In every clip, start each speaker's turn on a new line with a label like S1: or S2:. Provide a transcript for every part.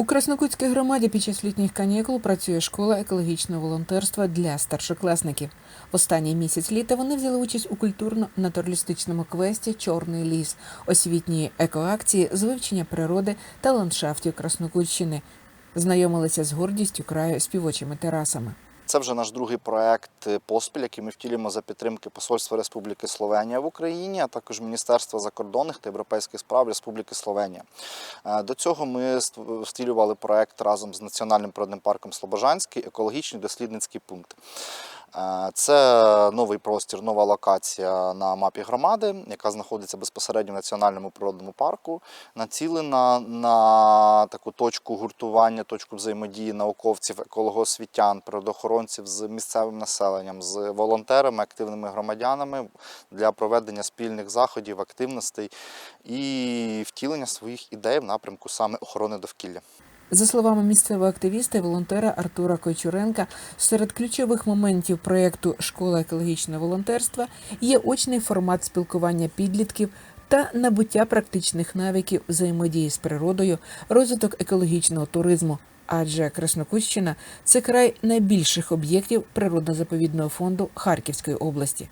S1: У Краснокутській громаді під час літніх канікул працює школа екологічного волонтерства для старшокласників. Останній місяць літа вони взяли участь у культурно-натуралістичному квесті Чорний ліс, освітній екоакції з вивчення природи та ландшафтів Краснокутщини. Знайомилися з гордістю краю співочими терасами.
S2: Це вже наш другий проект е, поспіль, який ми втілюємо за підтримки Посольства Республіки Словенія в Україні, а також Міністерства закордонних та європейських справ Республіки Словенія. Е, До цього ми втілювали проект разом з Національним природним парком Слобожанський екологічний дослідницький пункт. Е, Це новий простір, нова локація на мапі громади, яка знаходиться безпосередньо в національному природному парку, націлена на таку точку гуртування, точку взаємодії науковців, екологоосвітян, природоохоронців з місцевим населенням, з волонтерами, активними громадянами для проведення спільних заходів, активностей і втілення своїх ідей в напрямку саме охорони довкілля.
S1: За словами місцевого активіста і волонтера Артура Койчуренка, серед ключових моментів проєкту Школа екологічного волонтерства є очний формат спілкування підлітків та набуття практичних навиків взаємодії з природою, розвиток екологічного туризму. Адже Краснокутщина це край найбільших об'єктів природно-заповідного фонду Харківської області.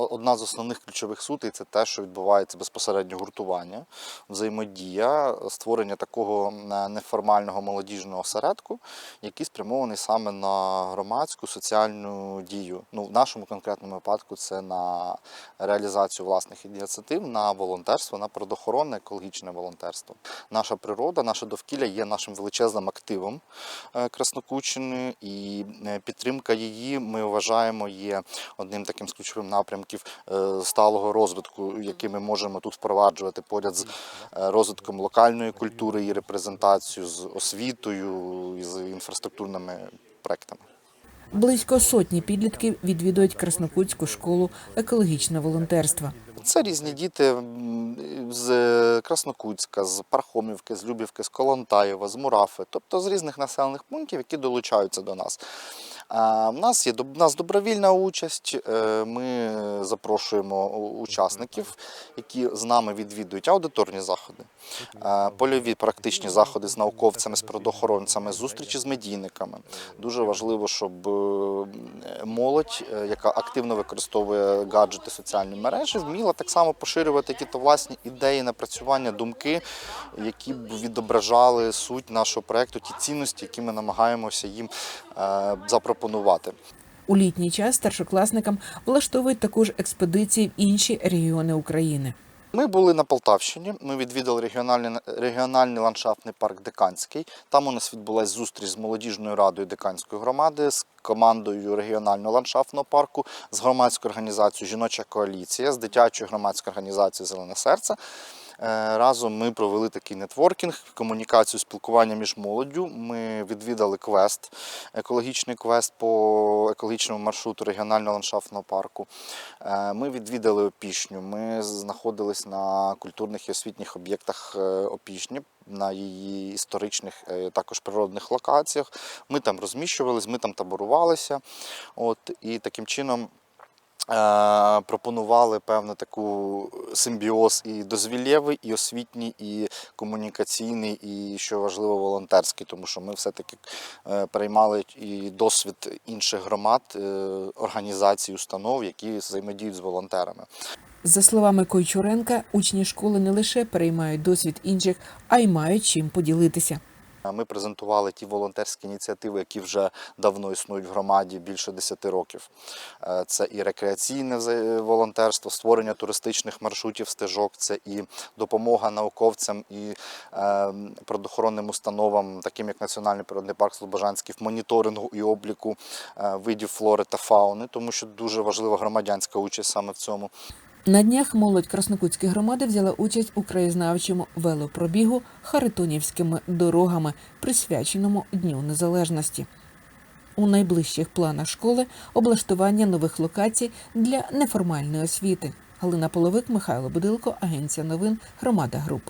S2: Одна з основних ключових сутей це те, що відбувається безпосередньо гуртування, взаємодія, створення такого неформального молодіжного осередку, який спрямований саме на громадську соціальну дію. Ну, в нашому конкретному випадку це на реалізацію власних ініціатив, на волонтерство, на природоохоронне екологічне волонтерство. Наша природа, наше довкілля є нашим величезним активом е, Краснокутщини, і е, підтримка її ми вважаємо є одним таким з ключових напрямків е, сталого розвитку, який ми можемо тут впроваджувати поряд з е, розвитком локальної культури і репрезентацією, з освітою і з інфраструктурними проектами.
S1: Близько сотні підлітків відвідують Краснокутську школу екологічного волонтерства.
S2: Це різні діти з Краснокутська, з Пархомівки, з Любівки, з Колонтаєва, з Мурафи, тобто з різних населених пунктів, які долучаються до нас. В нас є в нас добровільна участь. е, Ми запрошуємо учасників, які з нами відвідують аудиторні заходи, польові практичні заходи з науковцями, з природоохоронцями, зустрічі з медійниками. Дуже важливо, щоб е, молодь, е, яка активно використовує гаджети соціальні мережі, зміла так само поширювати якісь власні ідеї, напрацювання, думки, які б відображали суть нашого проекту, ті цінності, які ми намагаємося їм е, запропонувати.
S1: У літній час старшокласникам влаштовують також експедиції в інші регіони України.
S2: Ми були на Полтавщині. Ми відвідали регіональний, регіональний ландшафтний парк Деканський. Там у нас відбулася зустріч з молодіжною радою Деканської громади, з командою регіонального ландшафтного парку, з громадською організацією Жіноча коаліція, з дитячою громадською організацією Зелене серце. Е, Разом ми провели такий нетворкінг, комунікацію, спілкування між молоддю. Ми відвідали квест, екологічний квест по екологічному маршруту регіонального ландшафтного парку. Е, Ми відвідали Опішню. Ми знаходились на культурних і освітніх об'єктах е, Опішні. На її історичних також природних локаціях. Ми там розміщувались, ми там таборувалися. От, і таким чином пропонували певну таку симбіоз і дозвілєвий, і освітній, і комунікаційний, і що важливо, волонтерський, тому що ми все-таки е, переймали і досвід інших громад, е, організацій, установ, які взаємодіють з волонтерами.
S1: За словами Койчуренка, учні школи не лише переймають досвід інших, а й мають чим поділитися.
S2: Ми презентували ті волонтерські ініціативи, які вже давно існують в громаді більше 10 років. Е, Це і рекреаційне волонтерство, створення туристичних маршрутів, стежок, це і допомога науковцям і е, природоохоронним установам, таким як Національний природний парк Слобожанський, в моніторингу і обліку е, видів флори та фауни, тому що дуже важлива громадянська участь саме в цьому.
S1: На днях молодь Краснокутської громади взяла участь у краєзнавчому велопробігу Харитонівськими дорогами, присвяченому Дню Незалежності. У найближчих планах школи облаштування нових локацій для неформальної освіти. Галина Половик, Михайло Будилко, Агенція новин, Громада Груп.